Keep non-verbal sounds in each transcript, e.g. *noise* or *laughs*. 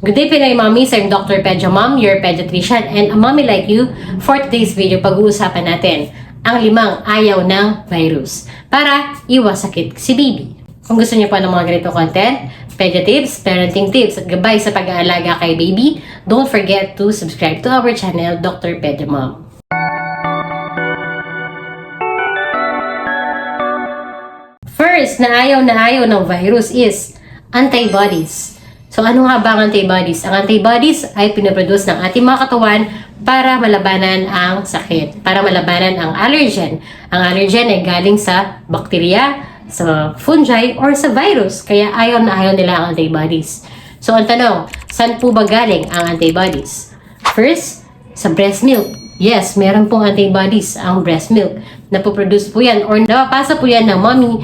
Good day, Pinay Mommies. I'm Dr. Pedro Mom, your pediatrician, and a mommy like you. For today's video, pag-uusapan natin ang limang ayaw ng virus para iwas sakit si baby. Kung gusto niyo pa ng mga ganito content, pedia tips, parenting tips, at gabay sa pag-aalaga kay baby, don't forget to subscribe to our channel, Dr. Pedro Mom. First, na ayaw na ayaw ng virus is antibodies. So, ano nga ba ang antibodies? Ang antibodies ay pinaproduce ng ating mga katawan para malabanan ang sakit, para malabanan ang allergen. Ang allergen ay galing sa bakterya, sa fungi, or sa virus. Kaya ayaw na ayaw nila ang antibodies. So, ang tanong, saan po ba galing ang antibodies? First, sa breast milk. Yes, meron pong antibodies ang breast milk. Napoproduce po yan or napapasa po yan ng mommy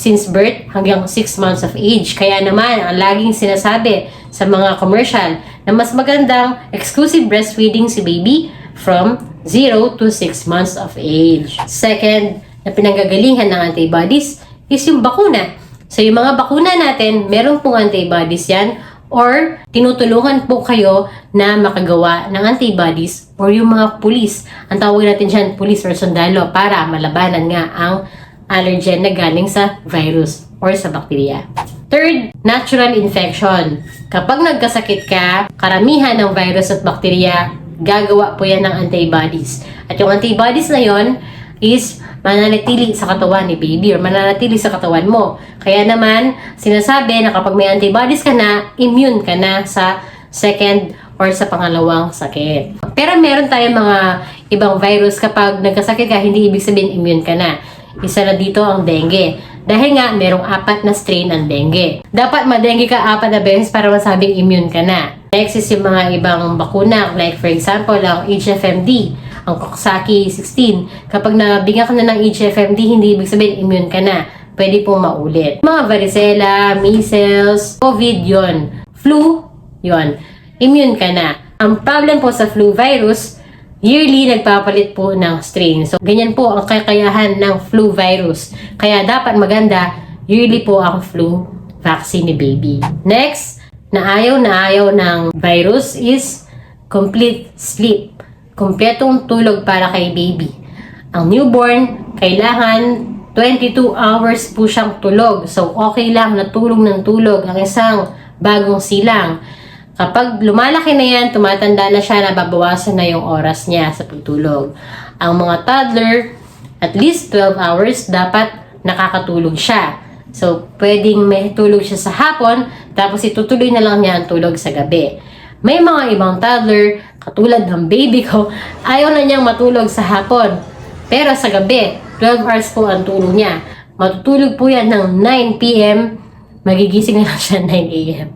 since birth hanggang 6 months of age. Kaya naman, ang laging sinasabi sa mga commercial na mas magandang exclusive breastfeeding si baby from 0 to 6 months of age. Second, na pinanggagalingan ng antibodies is yung bakuna. So, yung mga bakuna natin, meron pong antibodies yan or tinutulungan po kayo na makagawa ng antibodies or yung mga pulis. Ang tawag natin dyan, pulis or sundalo para malabanan nga ang allergen na galing sa virus or sa bakterya. Third, natural infection. Kapag nagkasakit ka, karamihan ng virus at bakterya, gagawa po yan ng antibodies. At yung antibodies na yon is mananatili sa katawan ni baby or mananatili sa katawan mo. Kaya naman, sinasabi na kapag may antibodies ka na, immune ka na sa second or sa pangalawang sakit. Pero meron tayong mga ibang virus kapag nagkasakit ka, hindi ibig sabihin immune ka na. Isa na dito ang dengue. Dahil nga, merong apat na strain ng dengue. Dapat madengue ka apat na beses para masabing immune ka na. Next is yung mga ibang bakuna, like for example, ang HFMD, ang Coxsackie 16. Kapag nabigyan ka na ng HFMD, hindi ibig sabihin immune ka na. Pwede pong maulit. Mga varicella, measles, COVID yon, Flu, yon, Immune ka na. Ang problem po sa flu virus, yearly nagpapalit po ng strain. So, ganyan po ang kakayahan ng flu virus. Kaya dapat maganda, yearly po ang flu vaccine ni baby. Next, na ayaw na ayaw ng virus is complete sleep. Kompletong tulog para kay baby. Ang newborn, kailangan 22 hours po siyang tulog. So, okay lang na tulog ng tulog ang isang bagong silang. Kapag lumalaki na yan, tumatanda na siya, nababawasan na yung oras niya sa pagtulog. Ang mga toddler, at least 12 hours, dapat nakakatulog siya. So, pwedeng may tulog siya sa hapon, tapos itutuloy na lang niya ang tulog sa gabi. May mga ibang toddler, katulad ng baby ko, *laughs* ayaw na niyang matulog sa hapon. Pero sa gabi, 12 hours po ang tulog niya. Matutulog po yan ng 9 p.m., magigising na lang siya 9 a.m.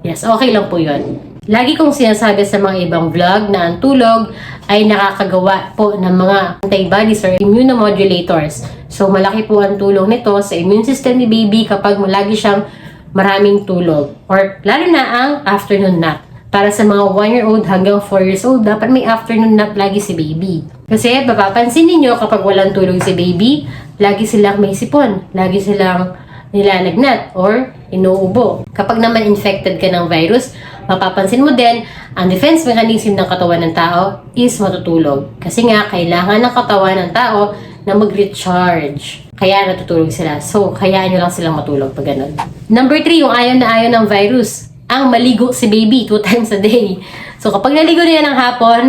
Yes, okay lang po yun. Lagi kong sinasabi sa mga ibang vlog na ang tulog ay nakakagawa po ng mga antibodies or immunomodulators. So, malaki po ang tulong nito sa immune system ni baby kapag lagi siyang maraming tulog. Or lalo na ang afternoon nap. Para sa mga 1-year-old hanggang 4 years old, dapat may afternoon nap lagi si baby. Kasi mapapansin ninyo kapag walang tulog si baby, lagi silang may sipon. Lagi silang nilalagnat or inuubo. Kapag naman infected ka ng virus, mapapansin mo din, ang defense mechanism ng katawan ng tao is matutulog. Kasi nga, kailangan ng katawan ng tao na mag-recharge. Kaya natutulog sila. So, hayaan nyo lang silang matulog pag ganun. Number 3, yung ayaw na ayaw ng virus. Ang maligo si baby *laughs* two times a day. So, kapag naligo na yan ng hapon,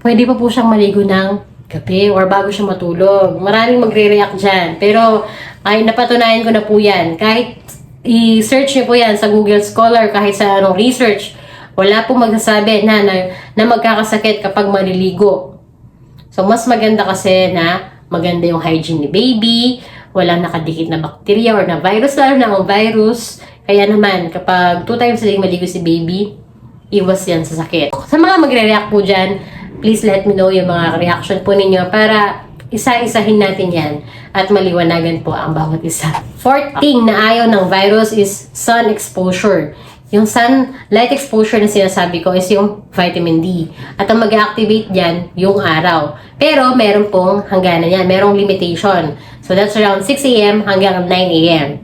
pwede pa po siyang maligo ng gabi or bago siya matulog. Maraming magre-react dyan. Pero, ay napatunayan ko na po yan. Kahit i-search niyo po yan sa Google Scholar, kahit sa anong research, wala pong magsasabi na, na, na magkakasakit kapag maliligo. So, mas maganda kasi na maganda yung hygiene ni baby, walang nakadikit na bakterya or na virus, lalo na ang virus. Kaya naman, kapag two times a day maligo si baby, iwas yan sa sakit. Sa mga magre-react po dyan, please let me know yung mga reaction po ninyo para isa-isahin natin yan at maliwanagan po ang bawat isa. Fourth thing na ayaw ng virus is sun exposure. Yung sun light exposure na sinasabi ko is yung vitamin D. At ang mag-activate dyan, yung araw. Pero meron pong hangganan yan, merong limitation. So that's around 6 a.m. hanggang 9 a.m.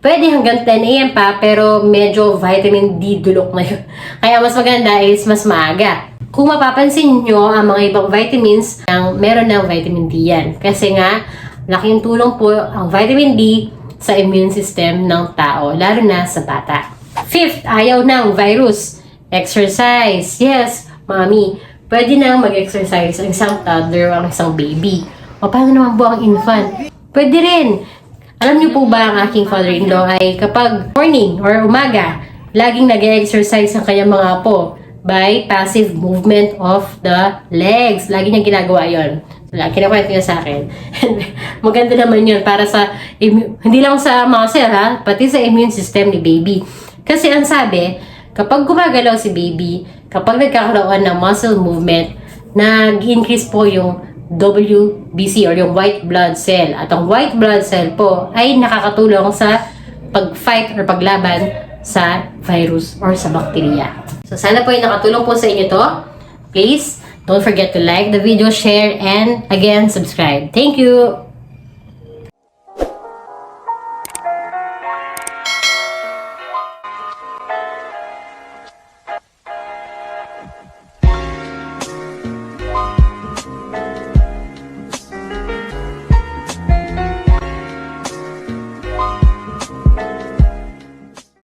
Pwede hanggang 10 a.m. pa, pero medyo vitamin D dulok na yun. *laughs* Kaya mas maganda is mas maaga. Kung mapapansin nyo, ang mga ibang vitamins, ang meron ng vitamin D yan. Kasi nga, laking tulong po ang vitamin D sa immune system ng tao, lalo na sa bata. Fifth, ayaw ng virus. Exercise. Yes, mami. Pwede na mag-exercise ang isang toddler o ang isang baby. O paano naman po infant? Pwede rin. Alam niyo po ba ang aking father-in-law ay kapag morning or umaga, laging nag-exercise ang kanyang mga apo by passive movement of the legs. Lagi niyang ginagawa yon. Lagi kinakwento niya sa akin. And *laughs* maganda naman yun para sa, hindi lang sa muscle ha, pati sa immune system ni baby. Kasi ang sabi, kapag gumagalaw si baby, kapag nagkakaroon ng muscle movement, nag-increase po yung WBC or yung white blood cell. At ang white blood cell po ay nakakatulong sa pag-fight or paglaban sa virus or sa bacteria. So sana po ay nakatulong po sa inyo to. Please, don't forget to like the video, share, and again, subscribe. Thank you!